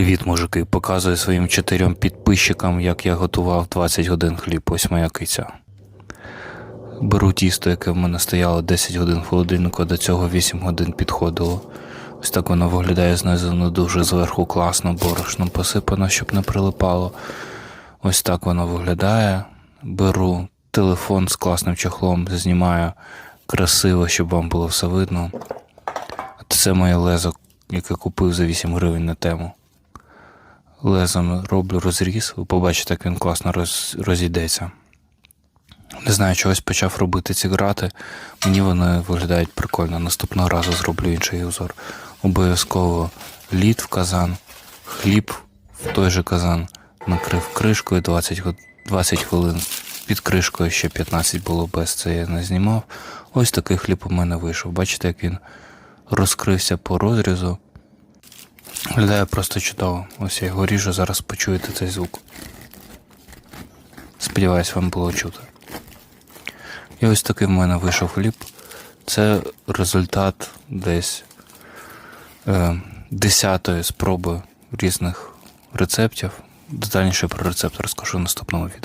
Привіт, мужики! Показую своїм чотирьом підписчикам, як я готував 20 годин хліб. Ось моя киця. Беру тісто, яке в мене стояло 10 годин в холодильнику, до цього 8 годин підходило. Ось так воно виглядає знизу, дуже зверху класно, борошном посипано, щоб не прилипало. Ось так воно виглядає. Беру телефон з класним чохлом, знімаю красиво, щоб вам було все видно. Це моє лезо, яке купив за 8 гривень на тему. Лезом роблю розріз, ви побачите, як він класно роз, розійдеться. Не знаю, чогось почав робити ці грати. Мені вони виглядають прикольно. Наступного разу зроблю інший узор. Обов'язково лід в казан, хліб в той же казан, накрив кришкою 20, 20 хвилин. Під кришкою ще 15 було без це я не знімав. Ось такий хліб у мене вийшов. Бачите, як він розкрився по розрізу. Виглядає просто чудово. Ось я його ріжу, зараз почуєте цей звук. Сподіваюсь, вам було чути. І ось такий в мене вийшов хліб. Це результат десь е, десятої спроби різних рецептів. Детальніше про рецепт розкажу в наступному відео.